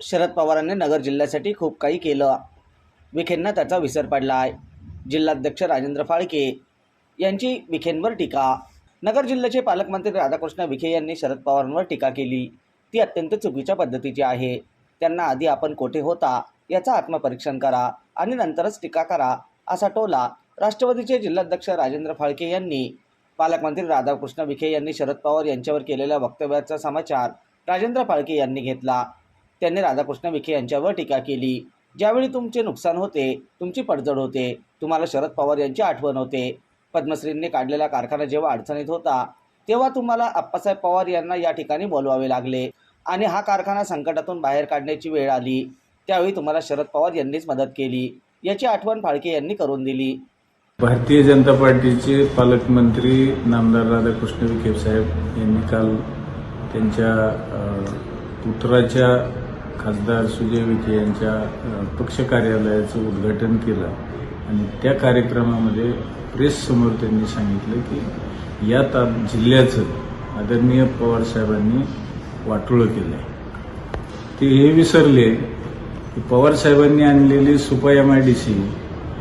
शरद पवारांनी नगर जिल्ह्यासाठी खूप काही केलं. विखेंना त्याचा विसर पडला आहे. जिल्हाध्यक्ष राजेंद्र फाळके यांची विखेंवर टीका. नगर जिल्ह्याचे पालकमंत्री राधाकृष्ण विखे यांनी शरद पवारांवर टीका केली. ती अत्यंत चुकीच्या पद्धतीची आहे. त्यांना आधी आपण कोठे होता याचा आत्मपरीक्षण करा आणि नंतरच टीका करा असा टोला राष्ट्रवादीचे जिल्हाध्यक्ष राजेंद्र फाळके यांनी पालकमंत्री राधाकृष्ण विखे यांनी शरद पवार यांच्यावर केलेल्या वक्तव्याचा समाचार राजेंद्र फाळके यांनी घेतला. त्यांनी राधाकृष्ण विखे यांच्यावर टीका केली. ज्यावेळी तुमचे नुकसान होते तुमची पडझड होते तुम्हाला शरद पवार यांची आठवण होते. पद्मश्रींनी काढलेला कारखाना जेव्हा अडचणीत होता तेव्हा तुम्हाला अप्पासाहेब पवार यांना या ठिकाणी बोलवावे लागले आणि हा कारखाना संकटातून बाहेर काढण्याची वेळ आली. त्यावेळी तुम्हाला शरद पवार यांनीच मदत केली. याची आठवण फाळके यांनी करून दिली. भारतीय जनता पार्टीचे पालकमंत्री नामदार राधाकृष्ण विखे साहेब यांनी काल त्यांच्या पुत्राच्या खासदार सुजय विखे यांच्या पक्ष कार्यालयाचं उद्घाटन केलं. आणि त्या कार्यक्रमामध्ये प्रेससमोर त्यांनी सांगितलं की या ता जिल्ह्याचं आदरणीय पवार साहेबांनी वाटोळं केलं आहे ते हे विसरले की पवार साहेबांनी आणलेली Supa M I D C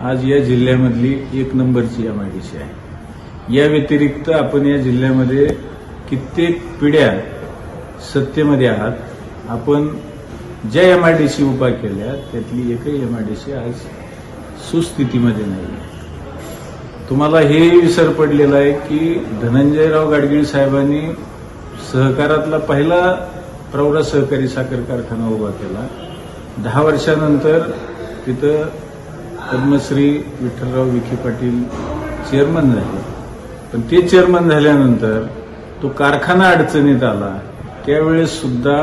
आज या जिल्ह्यामधली एक नंबरची एम आय डी सी आहे. या व्यतिरिक्त आपण या जिल्ह्यामध्ये कित्येक पिढ्या सत्तेमध्ये आहात. आपण ज्या एम आय डी सी उभा केल्या त्यातली एकही एम आय डी सी आज सुस्थितीमध्ये नाही तुम्हाला हे विसर पडलेला आहे की धनंजयराव गाडगीळ साहेबांनी सहकारातला पहिला प्रवरा सहकारी साखर कारखाना उभा केला. दहा वर्षानंतर तिथं पद्मश्री विठ्ठलराव विखे पाटील चेअरमन झाले. पण ते चेअरमन झाल्यानंतर तो कारखाना अडचणीत आला. त्यावेळेस सुद्धा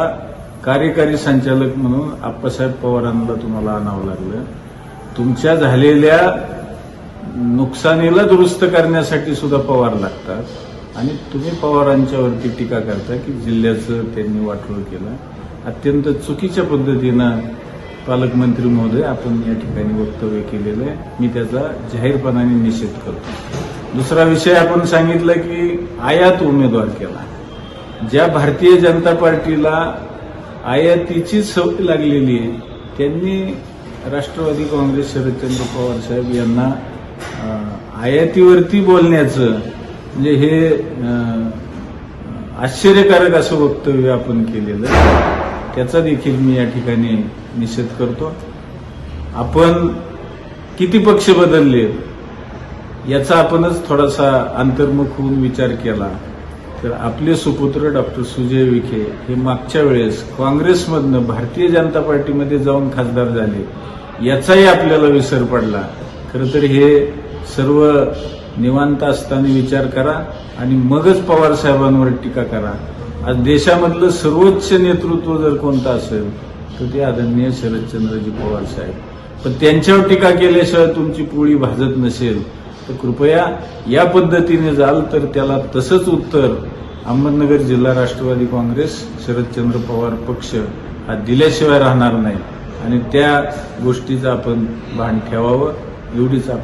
कार्यकारी संचालक म्हणून आप्पासाहेब पवारांना तुम्हाला आणावं लागलं. तुमच्या झालेल्या नुकसानीला दुरुस्त करण्यासाठी सुद्धा पवार लागतात. आणि तुम्ही पवारांच्यावरती टीका करता की जिल्ह्याचं त्यांनी वाटोळ केलं. अत्यंत चुकीच्या पद्धतीनं पालकमंत्री महोदय आपण या ठिकाणी वक्तव्य केलेलं आहे. मी त्याचा जाहीरपणाने निषेध करतो. दुसरा विषय आपण सांगितलं की आयात उमेदवार केला. ज्या भारतीय जनता पार्टीला आयातीची सवय लागलेली आहे. त्यांनी राष्ट्रवादी काँग्रेस शरदचंद्र पवार साहेब यांना आयातीवरती बोलण्याचं म्हणजे हे आश्चर्यकारक असं वक्तव्य आपण केलेलं त्याचा देखील मी या ठिकाणी निषेध करतो. आपण किती पक्ष बदलले याचा आपणच थोडासा अंतर्मुख होऊन विचार केला. तर आपले सुपुत्र डॉक्टर सुजय विखे हे मागच्या वेळेस काँग्रेसमधनं भारतीय जनता पार्टीमध्ये जाऊन खासदार झाले. याचाही आपल्याला विसर पडला. खरं तर हे सर्व निवांत असताना विचार करा आणि मगच पवार साहेबांवर टीका करा. आज देशामधलं सर्वोच्च नेतृत्व जर कोणतं असेल तर ते आदरणीय शरदचंद्रजी पवार साहेब. पण त्यांच्यावर टीका केल्याशिवाय तुमची पोळी भाजत नसेल. तर कृपया या पद्धतीने जाल तर त्याला तसंच उत्तर अहमदनगर जिल्हा राष्ट्रवादी काँग्रेस शरदचंद्र पवार पक्ष हा दिल्याशिवाय राहणार नाही. आणि त्या गोष्टीचं आपण भान ठेवावं एवढीच आपण